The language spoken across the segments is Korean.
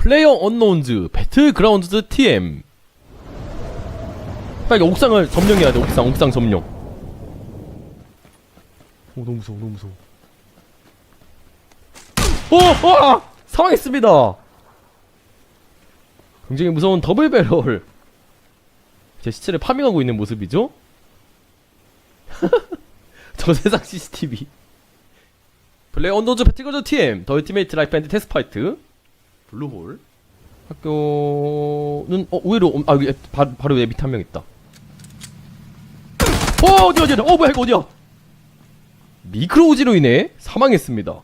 플레이어 언노운즈 배틀그라운드즈 TM 빨리 옥상을 점령해야 돼 옥상 옥상 점령 오 너무 무서워 너무 무서워 오! 와! 사망했습니다 굉장히 무서운 더블 배럴 제 시체를 파밍하고 있는 모습이죠? 저 세상 CCTV 플레이 언더즈 배틀그라운드 TM 더 얼티메이트 라이프 앤드 테스트 파이트 블루홀. 학교는 어 의외로 음, 아 여기 바, 바로 내 밑에 한 명 있다. 어 어디 어디 어디 어 뭐야 이거 어디야? 미크로우지로 인해 사망했습니다.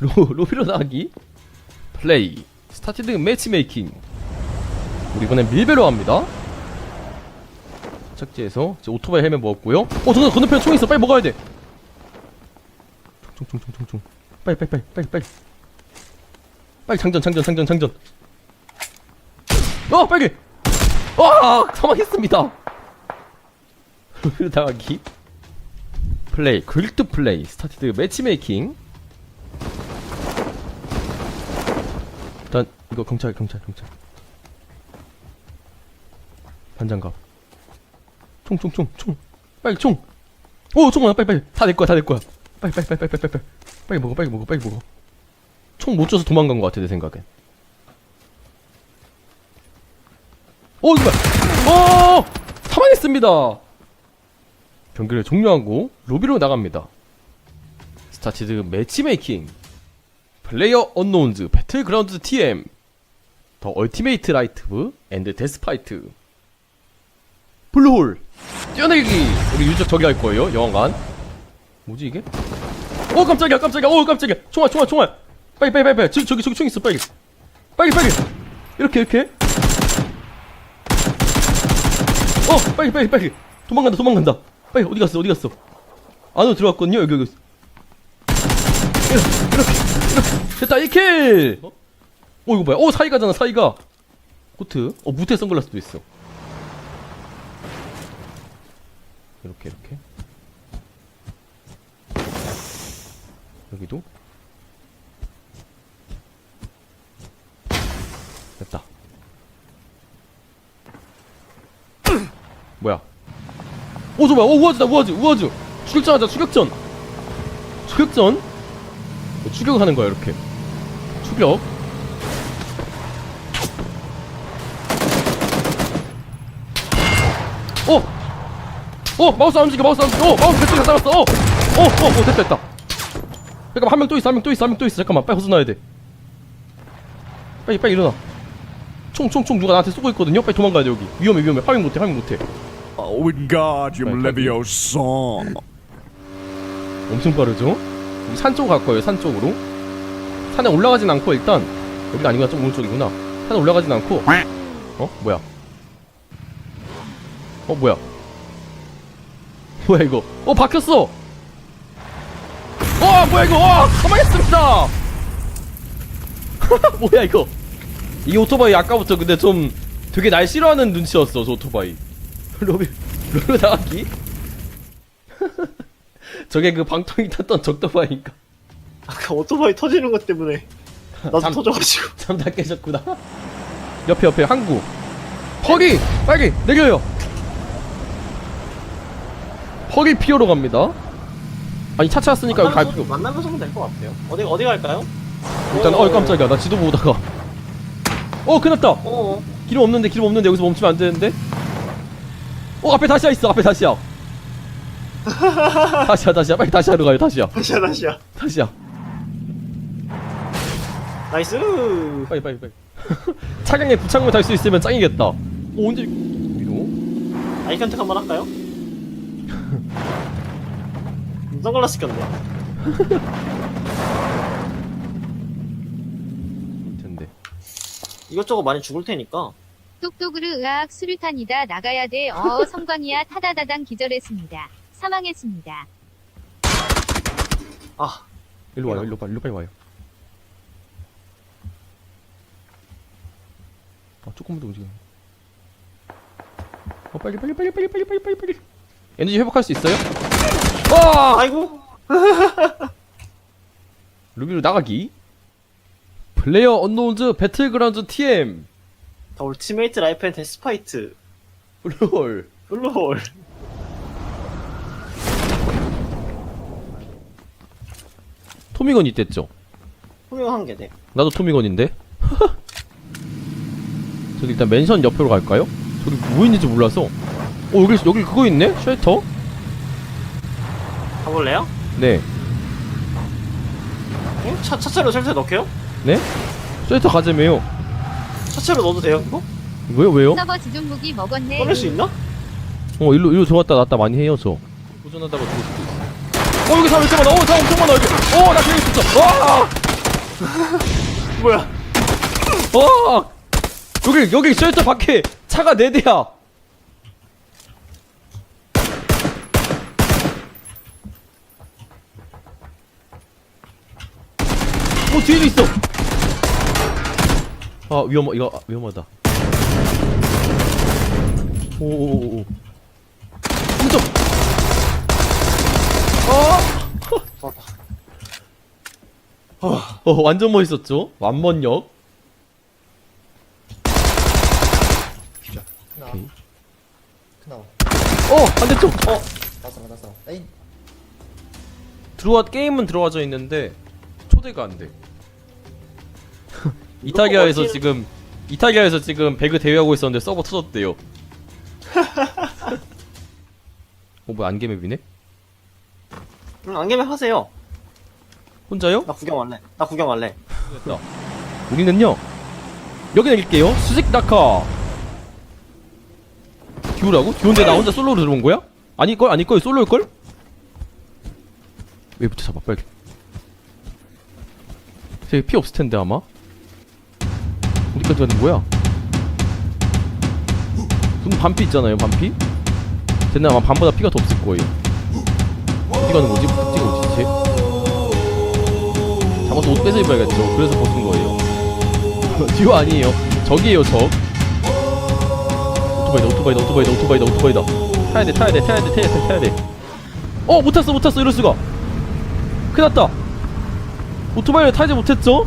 로, 로비로 나가기. 플레이. 스타티드 매치메이킹. 우리 이번엔 밀배로 합니다. 착지해서 이제 오토바이 헬멧 먹었고요. 어 저기 건너편에 총 있어. 빨리 먹어야 돼. 총총총총총. 빨리 빨리 빨리 빨리 빨리 빨리 장전 장전 장전 장전. 어 빨리. 와 사망했습니다. 나가기. 플레이 그릴드 플레이 스타티드 매치메이킹. 일단 이거 경찰 경찰 경찰. 반장갑 총 총 총 총. 빨리 총오 총아 빨리 빨리. 다 내 거야 다 내 거야. 빨리 빨리 빨리 빨리 빨리. 빨리 먹어 빨리 먹어 빨리 먹어 총 못 줘서 도망간 것 같아 내 생각엔. 오 이거 어! 사망했습니다! 경기를 종료하고 로비로 나갑니다. 스타티드 매치메이킹. 플레이어 언노운즈 배틀그라운드 TM 더 얼티메이트 라이트브 앤드 데스파이트. 블루홀! 뛰어내기! 우리 유적 저기 할 거예요 영화관. 뭐지 이게? 오 깜짝이야 깜짝이야. 오 깜짝이야. 총알 총알 총알 빨리 빨리 빨리 빨리. 저기 저기 저기 총 있어 빨리. 빨리 빨리. 이렇게 이렇게. 어 빨리 빨리 빨리. 도망간다 도망간다. 빨리 어디 갔어 어디 갔어? 안으로 들어갔거든요 여기 여기. 이렇게 이렇게 이렇게. 됐다 1킬! 어? 어 이거 뭐야? 어 사이가잖아 사이가. 코트. 어 무태 선글라스도 있어. 이렇게 이렇게. 여기도 됐다 뭐야? 오 저거야 오 우아즈다 우아즈 우아즈 추격전 하자 추격전. 추격전? 뭐 추격하는 거야 이렇게? 추격? 오! 어 마우스 안 움직여 마우스 안 움직여. 어 마우스 배터리가 살았어 어어 어 어, 어, 됐다 됐다. 잠깐만 한 명 또 있어 한 명 또 있어 한 명 또 있어. 잠깐만 빨리 벗어나야 돼. 빨리 빨리 일어나. 총총총 누가 나한테 쏘고 있거든요? 빨리 도망가야 돼 여기. 위험해 위험해. 화면 못해 화면 못해 Wingardium Right, Leviosa. 엄청 빠르죠? 우리 산 쪽으로 갈 거예요 산 쪽으로. 산에 올라가진 않고 일단 여기가 아니구나 좀 오른쪽이구나. 산에 올라가진 않고. 어? 뭐야? 어 뭐야? 뭐야 이거? 어 박혔어! 어 뭐야 이거? 와 가만했습니다! 뭐야 이거? 이 오토바이 아까부터 근데 좀 되게 날 싫어하는 눈치였어 저 오토바이 로비 로비 나가기? 저게 그 방통이 탔던 적도바이니까. 아까 오토바이 터지는 것 때문에 나도 잠- 터져가지고. 잠다 깨졌구나. 옆에 옆에 항구. 퍽이! 빨리 내려요! 퍽이 피어로 갑니다. 아니 차차 왔으니까 여기 갈 필요 만나면서, 만나면서 하면 될것 같아요. 어디 어디 갈까요? 일단 어이 깜짝이야. 나 지도 보다가. 어 끝났다! 어. 기름 없는데 기름 없는데 여기서 멈추면 안 되는데 어 앞에 다시야 있어 앞에 다시야. 다시야 다시야. 빨리 다시 하러 가요 다시야. 다시야 다시야. 다시야. 나이스. 빨리 빨리 빨리. 차량에 부착물 달 수 있으면 짱이겠다. 오 언제 위로 아이 컨택 한번 할까요? 선글라스 꼈네 텐데. 이것저것 많이 죽을 테니까 똑똑으로 으악 수류탄이다. 나가야 돼. 어 성광이야. 타다다당 기절했습니다. 사망했습니다. 아 일로 와요. 일로 빨리 일로 빨리 와요. 아 조금만 더 움직여 어 빨리 빨리 빨리 빨리 빨리 빨리 빨리 빨리. 에너지 회복할 수 있어요? 와! 아이고. 루비로 나가기. 플레이어 언노운즈 배틀그라운드 TM 더 울티메이트 라이프 앤 데스파이트. 롤 롤. 토미건 있댔죠? 투명한 게 돼. 나도 토미건인데 저기 일단 맨션 옆으로 갈까요? 저기 뭐 있는지 몰라서 어 여기 여기 그거 있네? 쉘터? 가볼래요? 네 응? 차, 차체로 쉘터 넣게요? 네? 쉘터 가자며요 차체로 넣어도 돼요, 그거? 왜요 왜요? 서버 무기 먹었네. 꺼낼 수 있나? 어 일로 일로 들어왔다 놨다 많이 해요 저 도전하다가 죽을 수도 있어 어 여기 사람 엄청 많아 어 사람 엄청 많아 여기 어나 저기 있었어 와! 뭐야? 와! 여기 여기 쉘터 밖에 차가 네 대야 어 뒤에도 있어 아 위험 이거 아, 위험하다 오오오오 깜짝 어 어, 완전 멋있었죠? 완먼역. 오케이. 나와. 어, 반대쪽. 어, 나왔어, 나왔어. 에인. 들어와 게임은 들어와져 있는데 초대가 안 돼. 이탈리아에서 지금 이탈리아에서 지금 배그 대회하고 있었는데 서버 터졌대요. 어, 뭐 안개맵이네? 응, 안개면 하세요. 혼자요? 나 구경 할래. 나 구경 할래. 됐다. 우리는요 여기 내릴게요 수직 낙하 듀오라고? 듀오인데 나 혼자 솔로로 들어온 거야? 아닐걸? 아닐걸? 솔로일걸? 왜부터 잡아 빨리 쟤피 없을 텐데 아마 가는 거야? 분 반피 있잖아요 반피? 쟤는 아마 반보다 피가 더 없을 거예요 어디 가는 거지? 목적지가 어디지 쟤? 잡아서 옷 뺏어 입어야겠죠. 그래서 벗은 거예요. 듀오 아니에요. 적이에요, 적. 오토바이다, 오토바이다, 오토바이다, 오토바이다, 오토바이다. 타야 돼, 타야 돼, 타야 돼, 타야 돼, 타야 돼. 어, 못 탔어, 못 탔어, 이럴 수가. 큰일 났다. 오토바이를 타지 못했죠?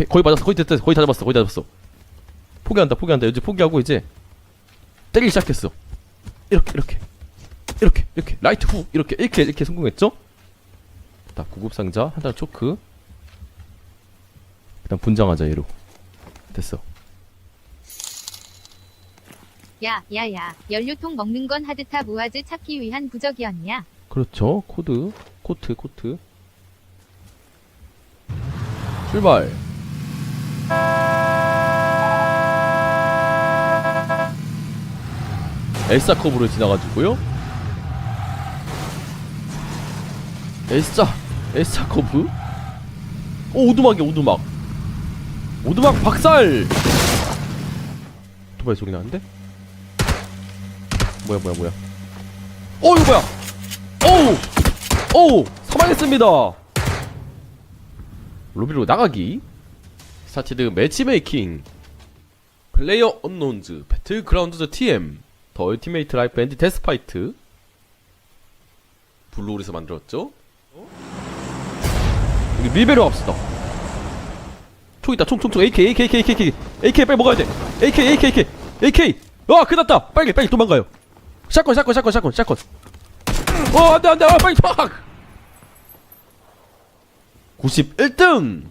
이렇게 거의 맞았어. 거의 됐다. 거의 다 잡았어. 거의 다 잡았어. 포기한다. 포기한다. 이제 포기하고 이제 때리기 시작했어. 이렇게 이렇게. 이렇게 이렇게. 라이트 후. 이렇게 이렇게 이렇게 성공했죠? 나 구급 상자. 하나 초크. 일단 분장하자 얘로. 됐어. 야, 야, 야. 연료통 먹는 건 하드탑 우아즈 찾기 위한 부적이었냐? 그렇죠. 코드. 코트 코트. 출발 엘사컵으로 지나가지고요. 엘사 엘사 커브 오 오두막이야 오두막. 오두막 박살! 오토바이 소리 나는데? 뭐야 뭐야 뭐야. 어 이거 뭐야? 오우! 오우! 사망했습니다! 로비로 나가기 스타티드 매치메이킹. 플레이어 언론즈 배틀그라운드 TM 더 얼티메이트 라이프 앤드 데스파이트. 블루홀에서 만들었죠? 여기 밀배로 갑시다. 총 있다. 총총총. AK AK AK AK AK 빨리 먹어야 돼. AK AK AK AK 와 끝났다. 빨리 빨리 도망가요. 샷건 샷건 샷건 샷건 샷건. 어 안돼 안돼. 아, 빨리 팍! 91등